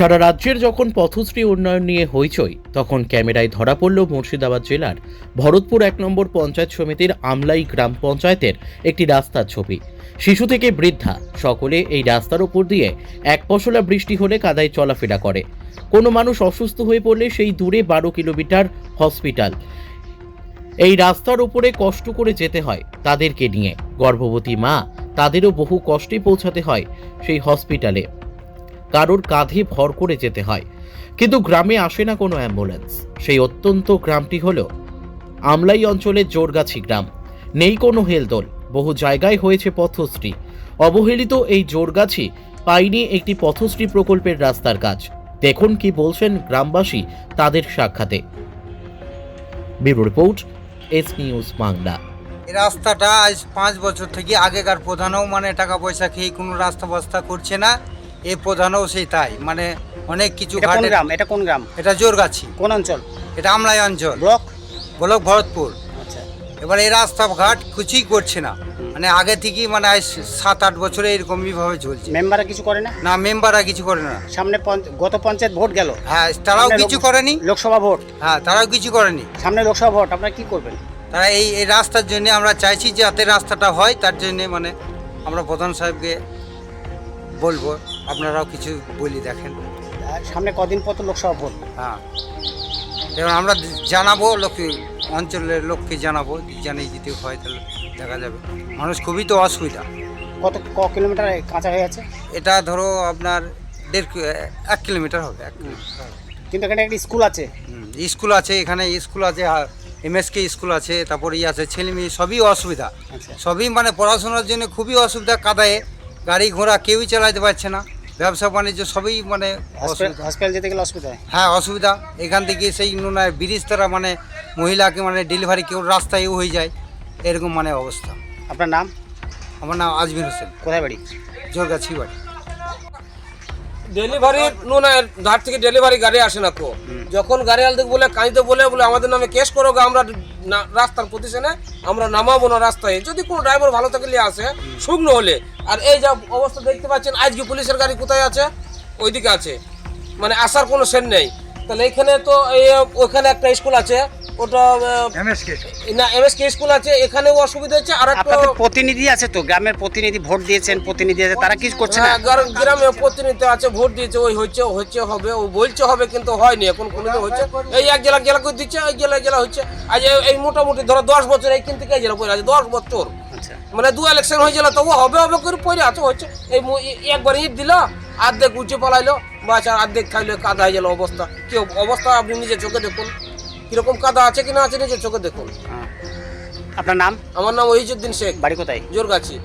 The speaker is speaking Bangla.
সারা রাজ্যের যখন পথশ্রী উন্নয়ন নিয়ে হইচই, তখন ক্যামেরায় ধরা পড়ল মুর্শিদাবাদ জেলার ভরতপুর এক নম্বর পঞ্চায়েত সমিতির আমলাই গ্রাম পঞ্চায়েতের একটি রাস্তার ছবি। শিশু থেকে বৃদ্ধা, সকলে এই রাস্তার উপর দিয়ে এক পশলা বৃষ্টি হলে কাদায় চলাফেরা করে। কোনো মানুষ অসুস্থ হয়ে পড়লে সেই দূরে বারো কিলোমিটার হসপিটাল। এই রাস্তার উপরে কষ্ট করে যেতে হয় তাদেরকে নিয়ে। গর্ভবতী মা, তাদেরও বহু কষ্টে পৌঁছাতে হয় সেই হসপিটালে। কারোর কাঁধে ভর করে যেতে হয়। কিন্তু গ্রামে আসে না কোনো অ্যাম্বুলেন্স। সেই অত্যন্ত গ্রামটি হলো আমলাই অঞ্চলের জোরগাছি গ্রাম। নেই কোনো হেলদোল। বহু জায়গায় হয়েছে পথশ্রী। অবহেলিত এই জোরগাছি পাইনি একটি পথশ্রী প্রকল্পের রাস্তার কাজ। দেখুন কি বলছেন গ্রামবাসী তাদের সাক্ষাতে। Bureau report, S news Bangla. রাস্তাটা আজ পাঁচ বছর থেকে আগেকার প্রধানও মানে টাকা পয়সা খেয়ে কোনো রাস্তা বাস্তা করছে না। এই প্রধানও সেই তাই। মানে অনেক কিছু এটা কোন ঘাটে গ্রাম? এটা কোন গ্রাম? এটা জোরগাছি। কোন অঞ্চল? এটা আমলাই অঞ্চল। ব্লক? ব্লক ভরতপুর। আচ্ছা। এবার এই রাস্তাঘাট কিছুই করছে না। মানে আগে থেকেই মানে আজ সাত আট বছরে এরকমই ভাবে চলছে। মেম্বাররা কিছু করে না? না মেম্বাররা কিছু করে না। সামনে পঞ্চ- গত পঞ্চায়েত ভোট গেল। হ্যাঁ তারাও সামনে কিছু করেনি। লোকসভা ভোট। হ্যাঁ তারাও কিছু করেনি। সামনে লোকসভা ভোট আপনারা কি করবেন? তারা এই এই রাস্তার জন্য আমরা চাইছি যে যাতে রাস্তাটা হয় তার জন্য মানে আমরা প্রধান সাহেবকে বলব আপনারাও কিছু বলি দেখেন। সামনে কদিন পর তো লোকসভা ভোট। হ্যাঁ। এবার আমরা জানাব লোককে অঞ্চলের লোককে জানাব জানিয়ে যদি হয় তাহলে দেখা যাবে। মানুষ খুবই তো অসুবিধা। কত ক কিলোমিটার কাঁচা হয়ে আছে? এটা ধরো আপনার দেড় এক কিলোমিটার হবে এক কিলোমিটার। কিন্তু এখানে একটা স্কুল আছে। স্কুল আছে এখানে স্কুল আছে এমএসকে স্কুল আছে তারপরে ই আছে ছেলে মেয়ে সবই অসুবিধা। আচ্ছা। সবই মানে পড়াশোনার জন্য খুবই অসুবিধা কাদায়ে। গাড়ি ঘোড়া কেউই চালাতে পারছে না। ব্যবসা বাণিজ্য সবই মানে হসপিটাল অসুবিধা। যেতে গেলে অসুবিধা? হ্যাঁ অসুবিধা। এখান থেকে সেই নুনায় ব্রিজ তারা মানে মহিলাকে মানে ডেলিভারি কেউ রাস্তায়ও হয়ে যায়। এরকম মানে অবস্থা। আপনার নাম? আমার নাম আজমির হোসেন। কোথায় বাড়ি? জোরগাছি বাড়ি ডেলিভারি নুনের ধার থেকে ডেলিভারি গাড়ি আসে না কো। যখন গাড়ি আলদিক বলে কাঁদিতে বলে বলে, আমাদের নামে কেস করো আমরা রাস্তার প্রতিষ্ঠানে আমরা নামাবো না রাস্তায়। যদি কোনো ড্রাইভার ভালো থাকলে আসে, শুকনো হলে। আর এই যা অবস্থা দেখতে পাচ্ছেন, আজকে পুলিশের গাড়ি কোথায় আছে? ওইদিকে আছে। মানে আসার কোনো সেন নেই। তাহলে এখানে তো, এই, ওইখানে একটা স্কুল আছে। ওটা না এম এস কে স্কুল আছে এখানেও অসুবিধা হচ্ছে আর একটা প্রতিনিধি আছে তো? গ্রামের প্রতিনিধি ভোট দিয়েছেন প্রতিনিধি আছে তারা কি করছে না? হ্যাঁ, গ্রামে প্রতিনিধি আছে ভোট দিয়েছে ওই হচ্ছে হচ্ছে হবে ও বলছে হবে কিন্তু হয়নি এখন কোনো হচ্ছে। এই এক জেলা জেলা করে দিচ্ছে এই জেলা জেলা হচ্ছে। আজ এই- মোটামুটি ধরো দশ বছর এই কিন্তু এই জেলা পড়ে আছে? দশ বছর। আচ্ছা। মানে দু ইলেকশন হয়ে গেল তবু হবে হবে করে পড়ে আছে হচ্ছে। এই একবার ইট দিল আর্ধেক উঁচে পালাইলো বাস আর আর্ধেক খাইলে কাদা হয়ে গেল অবস্থা। কি অব- অবস্থা আপনি নিজের চোখে দেখুন। কীরকম কাদা আছে কি না আছে নিজের চোখে দেখুন। আপনার নাম? আমার নাম ওহিজুদ্দিন শেখ। বাড়ি কোথায়? জোর জোরগাছি।